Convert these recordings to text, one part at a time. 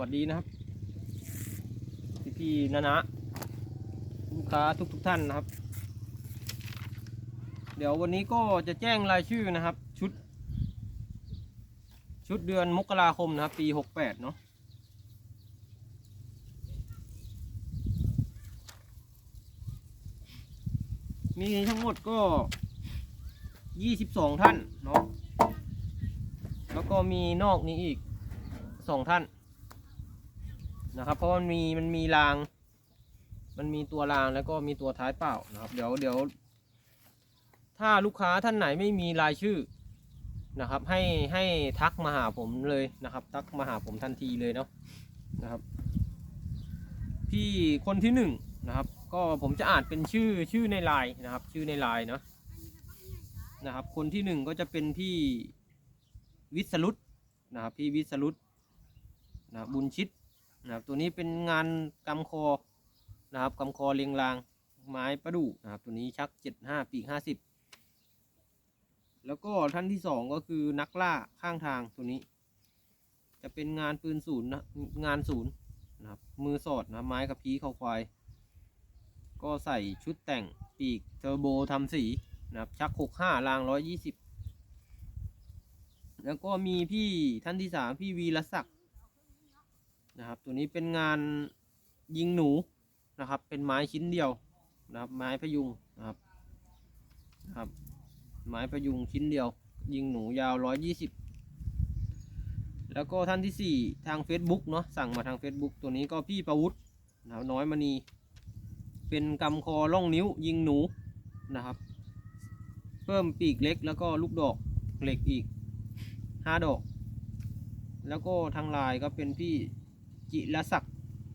วัสดีนะครับ พี่พี่นะนะลูกค้าทุกทุกท่านนะครับ เดี๋ยววันนี้ก็จะแจ้งรายชื่อนะครับ ชุด ชุดเดือนมกราคมนะครับ ปีหกแปดเนาะมีทั้งหมดก็ยี่สิบสองท่านเนาะแล้วก็มีนอกนี้อีกสองท่าน นะครับ เพราะมันมีมันมีราง มันมีตัวรางแล้วก็มีตัวท้ายเปล่านะครับ เดี๋ยวเดี๋ยว ถ้าลูกค้าท่านไหนไม่มีรายชื่อนะครับ ให้ให้ทักมาหาผมเลยนะครับ ทักมาหาผมทันทีเลยเนาะนะครับ พี่คนที่หนึ่งนะครับ ก็ผมจะอ่านเป็นชื่อชื่อในไลน์นะครับ ชื่อในไลน์เนาะนะครับ คนที่หนึ่งก็จะเป็นพี่วิสรุตนะครับ พี่วิสรุตนะบบุญชิต นะครับตัวนี้เป็นงานกำคอนะครับกำคอเรียงรางไม้ประดู่นะครับตัวนี้ชักเจ็ดห้าปีกห้าสิบแล้วก็ท่านที่สองก็คือนักล่าข้างทางตัวนี้ จะเป็นงานปืนศูนย์นะงานศูนย์นะครับมือสอดนะไม้กับพีเขาควาย ก็ใส่ชุดแต่งปีกเทอร์โบทำสีนะครับชักหกห้ารางร้อยยี่สิบแล้วก็มีพี่ท่านที่สามพี่วีรศักดิ์ นะครับ ตัวนี้เป็นงานยิงหนูนะครับ เป็นไม้ชิ้นเดียวนะครับ ไม้พยุงนะครับนะครับ ไม้ประยุงชิ้นเดียว ยิงหนูยาวร้อยยี่สิบแล้วก็ท่านที่สี่ทาง Facebook เนาะสั่งมาทาง Facebook ตัวนี้ก็พี่ประวุฒินะครับน้อยมณีเป็นกำคอล่องนิ้วยิงหนูนะครับ เพิ่มปีกเล็กแล้วก็ลูกดอกเหล็กอีกห้าดอก แล้วก็ทางลายก็เป็นพี่ จิรศักดิ์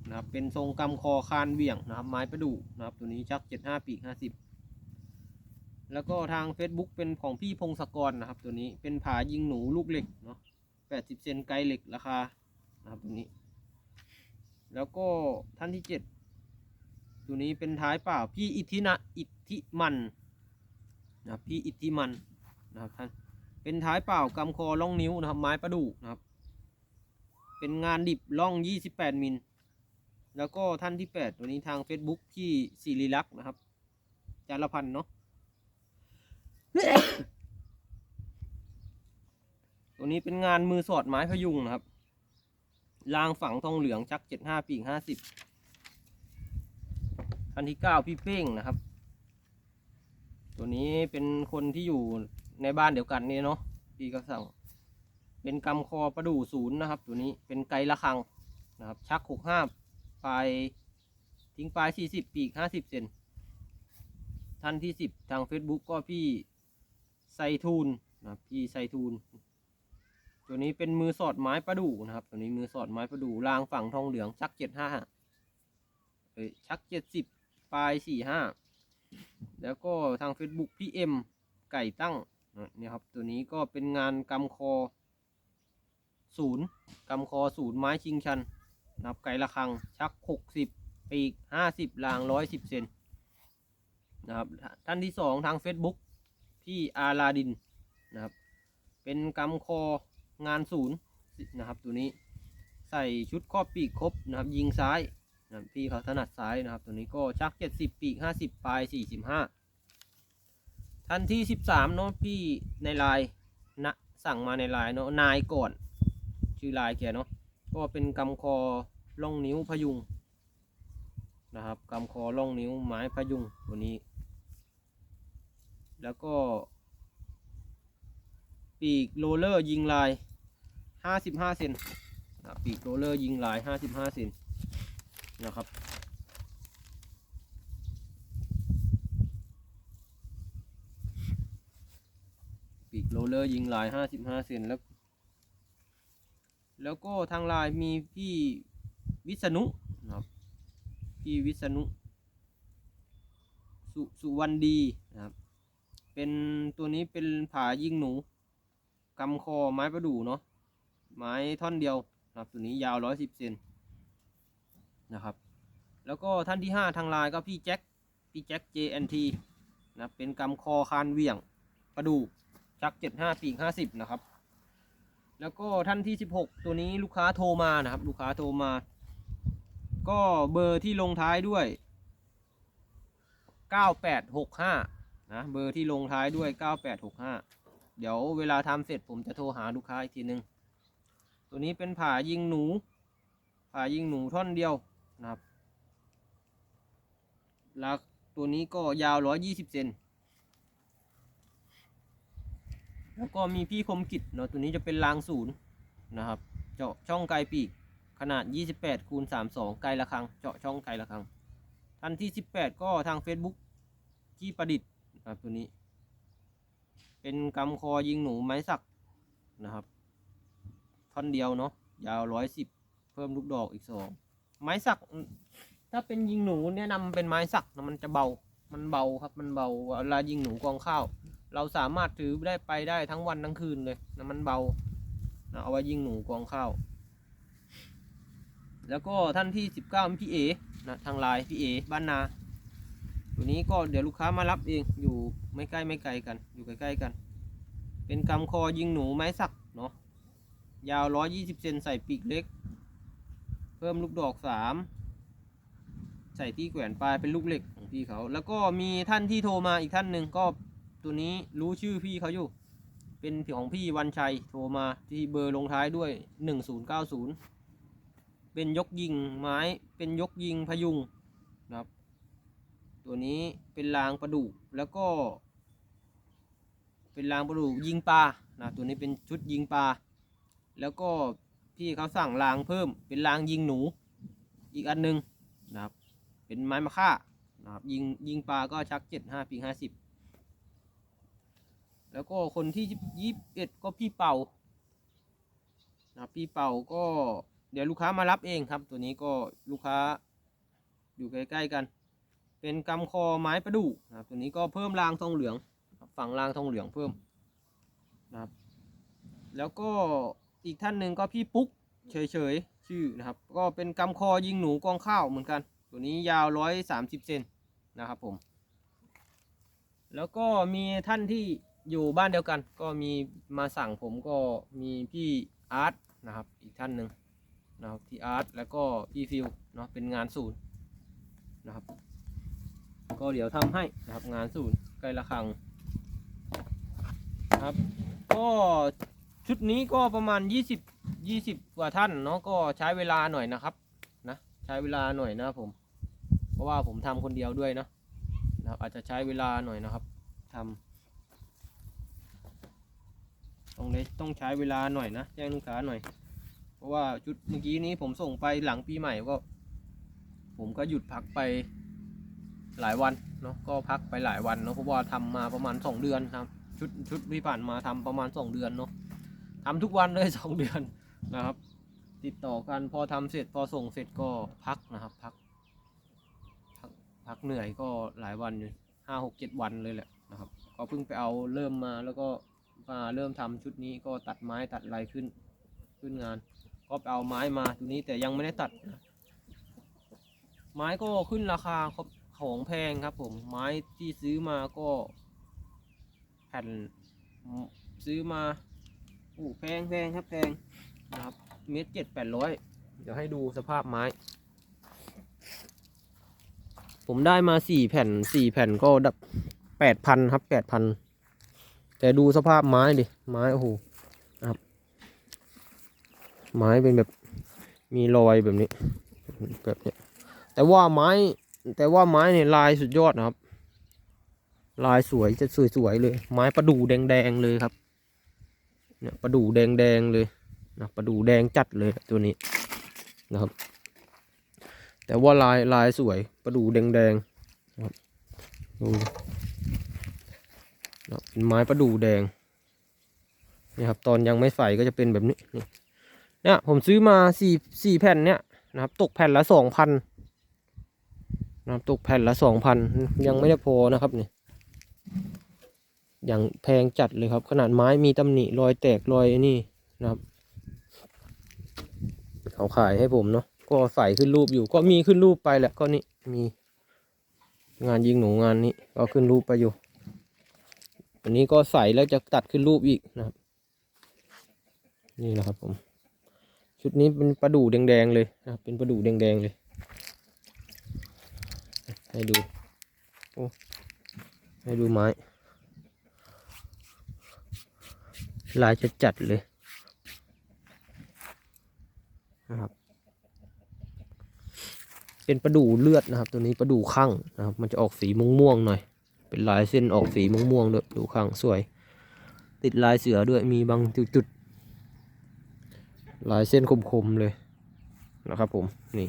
นะครับเป็นทรงกำคอคานเวี่ยงนะครับไม้ประดู่นะครับตัวนี้ชักเจ็ดห้าปีกห้าสิบแล้วก็ทาง Facebook เป็นของพี่พงศกรนะครับ ตัวนี้เป็นผายิงหนูลูกเหล็กเนาะแปดสิบเซนไกลเหล็กราคานะครับตัวนี้ แล้วก็ท่านที่เจ็ดตัวนี้เป็นท้ายเปล่าพี่อิทธินะอิทธิมันนะครับพี่อิทธิมันนะครับท่านเป็นท้ายเปล่ากำคอล่องนิ้วนะครับไม้ประดู่นะครับ เป็นงานดิบล่องยี่สิบแปดมิล แล้วก็ท่านที่แปดตัวนี้ทาง Facebook พี่ศิริลักษ์นะครับ จารพันธ์เนาะ ตัวนี้เป็นงานมือสอดไม้พยุงนะครับรางฝังทองเหลืองชักเจ็ดห้าปีกห้าสิบอันที่เก้าพี่เป้งนะครับ ตัวนี้เป็นคนที่อยู่ในบ้านเดียวกันนี่เนาะพี่ก็สั่ง เป็นกำคอประดู่ศูนย์นะครับ ตัวนี้เป็นไกลละคังนะครับ ชักหกห้าปลายทิ้งปลายสี่สิบปีกห้าสิบเซนท่านที่สิบทาง Facebook ก็พี่ไซทูนนะครับพี่ไซทูนตัวนี้เป็นมือสอดไม้ประดู่นะครับ ตัวนี้มือสอดไม้ประดู่รางฝั่งทองเหลืองชักเจ็ดห้าเอ้ยชักเจ็ดสิบปลายสี่ห้าแล้วก็ทาง Facebook พี่เอ็มไก่ตั้งนะเนี่ยครับ ตัวนี้ก็เป็นงานกำคอ ศูนย์กำคอศูนย์ไม้ชิงชันนะครับไก่ละคัง ชักหกสิบปีกห้าสิบรางร้อยสิบเซนนะครับท่านที่สองทาง Facebook พี่อาลาดินนะครับ เป็นกำคองานศูนย์นะครับ ตัวนี้ใส่ชุดครอบปีกครบนะครับ ยิงซ้ายนะพี่เขาถนัดซ้ายนะครับ ตัวนี้ก็ชักเจ็ดสิบปีกห้าสิบปลายสี่สิบห้าท่านที่สิบสามเนาะพี่ในไลน์นะสั่งมาในไลน์เนาะนายก่อน ชื่อลน์แกเนาะก็เป็นกำคอล่องนิ้วพยุงนะครับกำคอล่องนิ้วไม้พยุงตัวนี้ แล้วก็ ปีกโรลเลอร์ยิงลาย 55เซนนะปีกโรลเลอร์ยิงลาย 55เซนนะครับปีกโรลเลอร์ยิงลาย 55เซนแล้ว แล้วก็ทางลายมีพี่วิษณุนะครับพี่วิษณุสุสุวรรณดีนะครับ เป็นตัวนี้เป็นผายิงหนูกำคอไม้ประดู่เนาะไม้ท่อนเดียวนะครับตัวนี้ยาวร้อยสิบเซนนะครับ แล้วก็ท่านที่ห้าทางไลน์ก็พี่แจ็คพี่แจ็ค JNT นะครับเป็นกำคอคานเวียงประดู่ชักเจ็ดห้าปีกห้าสิบนะครับ แล้วก็ท่านที่สิบหกตัวนี้ลูกค้าโทรมานะครับ ลูกค้าโทรมา ก็เบอร์ที่ลงท้ายด้วยเก้าแปดหกห้านะ เบอร์ที่ลงท้ายด้วยเก้าแปดหกห้าเดี๋ยวเวลาทำเสร็จผมจะโทรหาลูกค้าอีกทีนึง ตัวนี้เป็นผ่ายิงหนู ผ่ายิงหนูท่อนเดียวนะครับแล้วตัวนี้ก็ยาวร้อยยี่สิบเซน แล้วก็มีพี่คมกิจเนาะตัวนี้จะเป็นรางศูนย์นะครับ เจาะช่องไกลปีกขนาด 28คูณ32 ไกลละครังเจาะช่องไกลละครังท่านที่ 18 ก็ทาง Facebook ที่ประดิษฐ์นะครับตัวนี้ เป็นกำคอยิงหนูไม้สักนะครับท่อนเดียวเนาะยาว 110 เพิ่มลูกดอกอีก 2 ไม้สัก ถ้าเป็นยิงหนูแนะนำเป็นไม้สักนะมันจะเบามันเบาครับมันเบาเวลายิงหนูกองข้าว เราสามารถถือได้ไปได้ทั้งวันทั้งคืนเลยนะมันเบานะเอาไว้ยิงหนูกองข้าว แล้วก็ท่านที่สิบเก้าพี่เอนะทางไลน์พี่เอบ้านนาตัวนี้ก็เดี๋ยวลูกค้ามารับเองอยู่ไม่ใกล้ไม่ไกลกัน อยู่ใกล้ๆกัน เป็นกำคอยิงหนูไม้สักเนาะยาวร้อยยี่สิบเซนใส่ปีกเล็ก เพิ่มลูกดอกสามใส่ที่แขวนปลายเป็นลูกเหล็กของพี่เขา แล้วก็มีท่านที่โทรมาอีกท่านหนึ่งก็ ตัวนี้รู้ชื่อพี่เขาอยู่ เป็นของพี่วันชัยโทรมาที่เบอร์ลงท้ายด้วย 1090 เป็นยกยิงไม้เป็นยกยิงพยุงนะครับ ตัวนี้เป็นรางประดุแล้วก็ เป็นรางประดุยิงปลานะตัวนี้เป็นชุดยิงปลาแล้วก็พี่เขาสั่งรางเพิ่มเป็นรางยิงหนูอีกอันหนึงนะครับเป็นไม้มะค่านะครับยิงยิงปลาก็ชัก 75ปี50 แล้วก็คนที่ยี่สิบเอ็ดก็พี่เป่านะพี่เป่าก็เดี๋ยวลูกค้ามารับเองครับ ตัวนี้ก็ลูกค้าอยู่ใกล้ๆกัน เป็นกำคอไม้ประดู่นะครับตัวนี้ก็เพิ่มรางทองเหลืองฝั่งรางทองเหลืองเพิ่มนะครับ แล้วก็อีกท่านหนึ่งก็พี่ปุ๊กเฉยๆชื่อนะครับ ก็เป็นกำคอยิงหนูกองข้าวเหมือนกัน ตัวนี้ยาวร้อยสามสิบเซนนะครับผม แล้วก็มีท่านที่ อยู่บ้านเดียวกัน ก็มีมาสั่งผมก็มีพี่อาร์ตนะครับอีกท่านหนึ่งนะครับพี่อาร์ตแล้วก็พี่ฟิวเนาะเป็นงานศูนย์นะครับ ก็เดี๋ยวทำให้นะครับงานศูนย์ใกล้ละคังนะครับ ก็ชุดนี้ก็ประมาณ 20 20 กว่าท่านเนาะก็ใช้เวลาหน่อยนะครับนะใช้เวลาหน่อยนะผม เพราะว่าผมทำคนเดียวด้วยนะนะครับอาจจะใช้เวลาหน่อยนะครับทำ ตรงนี้ต้องใช้เวลาหน่อยนะแจ้งลูกค้าหน่อย เพราะว่าชุดเมื่อกี้นี้ผมส่งไปหลังปีใหม่ก็ ผมก็หยุดพักไปหลายวันเนาะก็พักไปหลายวันเนาะเพราะว่าทำมาประมาณสองเดือนครับชุดชุดที่ผ่านมาทำประมาณสองเดือนเนาะทำทุกวันเลยสองเดือนนะครับ ติดต่อกันพอทำเสร็จพอส่งเสร็จก็พักนะครับพักพักพักเหนื่อยก็หลายวันอยู่ห้าหกเจ็ดวันเลยแหละนะครับ ก็เพิ่งไปเอาเริ่มมาแล้วก็ เริ่มทำชุดนี้ก็ตัดไม้ตัดอะไรขึ้นขึ้นงาน ก็ไปเอาไม้มาตัวนี้แต่ยังไม่ได้ตัดนะไม้ก็ขึ้นราคาครับของแพงครับ ผมไม้ที่ซื้อมาก็ แผ่นซื้อมาโอ้แพงแพงครับแพงนะครับเมตรเจ็ดแปดร้อยเดี๋ยวให้ดูสภาพไม้ ผมได้มาสี่แผ่นสี่แผ่นก็ดับแปดพันครับแปดพัน แต่ดูสภาพไม้ดิ ไม้โอ้โหครับ ไม้เป็นแบบมีรอยแบบนี้ แบบนี้ แต่ว่าไม้ แต่ว่าไม้เนี่ยลายสุดยอดนะครับ ลายสวยจะสวยๆเลย ไม้ประดู่แดงๆเลยครับ เนี่ยประดู่แดงๆเลยนะประดู่แดงจัดเลยตัวนี้นะครับ แต่ว่าลายลายสวยประดู่แดงๆนะครับดู เป็นไม้ประดู่แดงนี่ครับตอนยังไม่ใส่ก็จะเป็นแบบนี้นี่เนี่ยผมซื้อมาสี่สี่แผ่นเนี่ยนะครับ ตกแผ่นละสองพันนะครับตกแผ่นละสองพันยังไม่ได้พอนะครับนี่อย่างแพงจัดเลยครับ ขนาดไม้มีตำหนิรอยแตกรอยนี่นะครับเขาขายให้ผมเนาะก็ใส่ขึ้นรูปอยู่ ก็มีขึ้นรูปไปแหละก็นี่มีงานยิงหนูงานนี้ก็ขึ้นรูปไปอยู่ อันนี้ก็ใส่แล้วจะตัดขึ้นรูปอีกนะครับ นี่นะครับผม ชุดนี้เป็นปลาดู่แดงๆเลยนะครับ เป็นปลาดู่แดงๆเลย ให้ดู โอ้ ให้ดูไม้ ลายจะจัดๆเลยนะครับ เป็นปลาดู่เลือดนะครับ ตัวนี้ปลาดู่ข้างนะครับ มันจะออกสีม่วงๆหน่อย เป็นลายเส้นออกสีม่วงๆด้วยดูข้างสวย ติดลายเสือด้วยมีบางจุดๆลายเส้นคมๆเลยนะครับผมนี่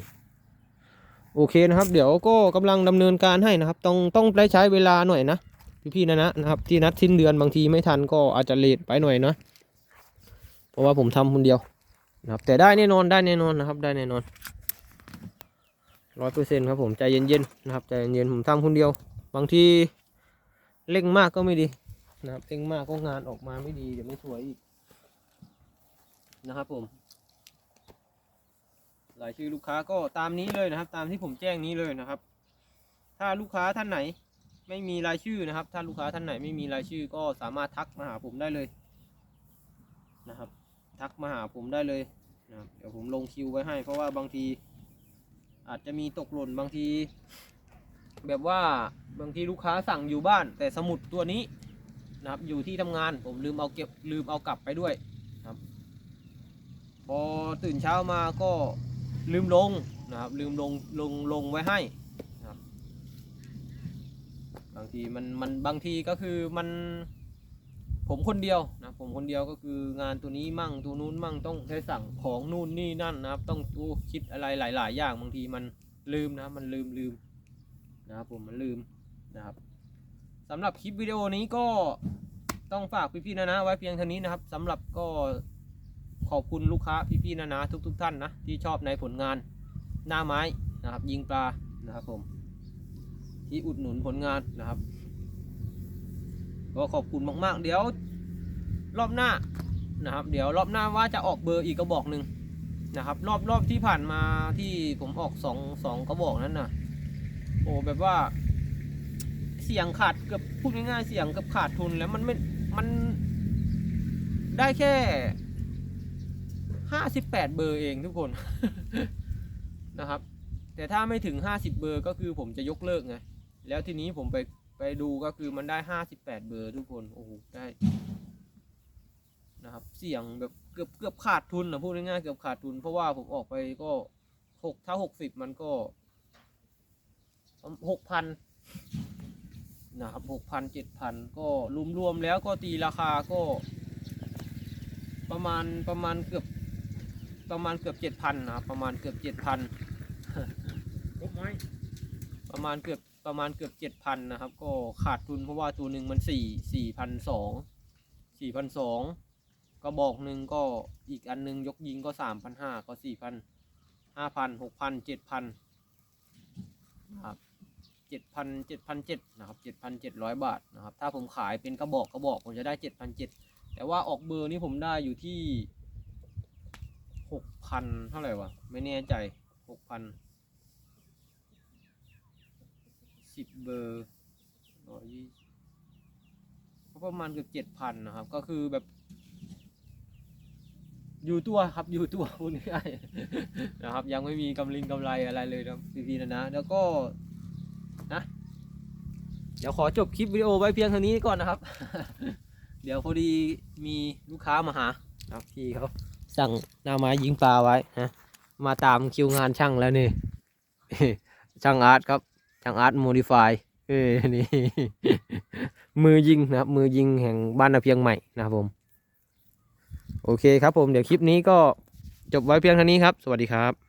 โอเคนะครับ เดี๋ยวก็กำลังดำเนินการให้นะครับ ต้องต้องได้ใช้เวลาหน่อยนะพี่ๆนะนะนะครับ ที่นัดสิ้นเดือนบางทีไม่ทันก็อาจจะเลทไปหน่อยนะเพราะว่าผมทำคนเดียวนะครับ แต่ได้แน่นอนได้แน่นอนนะครับ ได้แน่นอนร้อยเปอร์เซ็นต์ครับผมใจเย็นๆนะครับใจเย็นๆผมทำคนเดียว บางที เร่งมากก็ไม่ดีนะครับเร่งมากก็งานออกมาไม่ดีเดี๋ยวไม่สวยอีกนะครับผมรายชื่อลูกค้าก็ตามนี้เลยนะครับ ตามที่ผมแจ้งนี้เลยนะครับ ถ้าลูกค้าท่านไหนไม่มีรายชื่อนะครับ ถ้าลูกค้าท่านไหนไม่มีรายชื่อก็สามารถทักมาหาผมได้เลยนะครับ ทักมาหาผมได้เลยนะครับเดี๋ยวผมลงคิวไว้ให้ เพราะว่าบางทีอาจจะมีตกหล่นบางที แบบว่าบางทีลูกค้าสั่งอยู่บ้าน แต่สมุดตัวนี้นะครับอยู่ที่ทำงานผมลืมเอาเก็บลืมเอากลับไปด้วยครับพอตื่นเช้ามาก็ลืมลงนะครับลืมลงลงลงไว้ให้นะครับบางทีมันมันบางทีก็คือมันผมคนเดียวนะผมคนเดียวก็คืองานตัวนี้มั่งตัวนู้นมั่งต้องใช้สั่งของนู่นนี่นั่นนะครับ ต้องตู้คิดอะไรหลาย ๆ อย่างบางทีมันลืมนะมันลืมลืม นะครับผมมันลืมนะครับสำหรับคลิปวิดีโอนี้ก็ต้องฝากพี่ๆนะนะไว้เพียงเท่านี้นะครับสำหรับก็ขอบคุณลูกค้าพี่ๆนานาทุกๆทท่านนะที่ชอบในผลงานหน้าไม้นะครับ ยิงปลานะครับผมที่อุดหนุนผลงานนะครับก็ขอบคุณมากๆ เดี๋ยวรอบหน้านะครับ เดี๋ยวรอบหน้าว่าจะออกเบอร์อีกกระบอกหนึ่งนะครับ รอบรอบที่ผ่านมาที่ผมออกสองสองกระบอกนั้นน่ะ โอ้แบบว่า เสียงขาดเกือบพูดง่ายๆเสียงเกือบขาดทุนแล้วมันไม่มันได้แค่ห้าสิบแปดเบอร์เองทุกคน นะครับ แต่ถ้าไม่ถึงห้าสิบเบอร์ก็คือผมจะยกเลิกไงแล้วทีนี้ผมไปไปดูก็คือมันได้ห้าสิบแปดเบอร์ทุกคนโอ้โหได้นะครับ เสี่ยงแบบเกือบเกือบขาดทุนนะพูดง่ายๆเกือบขาดทุน เพราะว่าผมออกไปก็หกถ้าหกสิบมันก็ หกพันนะครับหกพันเจ็ดพันก็รวมๆแล้วก็ตีราคาก็ ประมาณประมาณเกือบประมาณเกือบเจ็ดพันนะครับประมาณเกือบเจ็ดพันครบไหมประมาณเกือบประมาณเกือบเจ็ดพันนะครับ ก็ขาดทุนเพราะว่าตัวหนึ่งมันสี่สี่พันสองสี่พันสองก็บอกหนึ่งก็อีกอันหนึงยกยิงก็สามพันห้าก็สี่พันห้าพันหกพันเจ็ดพันนะครับ เจ็ดพันเจ็ดพันเจ็ดนะครับเจ็ดพันเจ็ดร้อยบาทนะครับ ถ้าผมขายเป็นกระบอกกระบอกผมจะได้เจ็ดพันเจ็ดแต่ว่าออกเบอร์นี่ผมได้อยู่ที่หกพันเท่าไหร่วะ ไม่แน่ใจหกพันสิบเบอร์ร้อยยี่ก็ประมาณเกือบเจ็ดพันนะครับ ก็คือแบบ อยู่ตัวครับอยู่ตัวพูดง่ายนะครับ ยังไม่มีกำลิงกำไรอะไรเลยนะพี่ๆนะนะ แล้วก็ นะเดี๋ยวขอจบคลิปวิดีโอไว้เพียงเท่านี้ก่อนนะครับ เดี๋ยวพอดีมีลูกค้ามาหาครับพี่เขาสั่งหน้าไม้ยิงปลาไว้นะมาตามคิวงานช่างแล้วนี่ช่างอาร์ตครับช่างอาร์ตโมดิฟายเอ้ยนี่มือยิงนะครับ มือยิงแห่งบ้านนาเพียงใหม่นะครับผม โอเคครับผมเดี๋ยวคลิปนี้ก็จบไว้เพียงเท่านี้ครับ สวัสดีครับ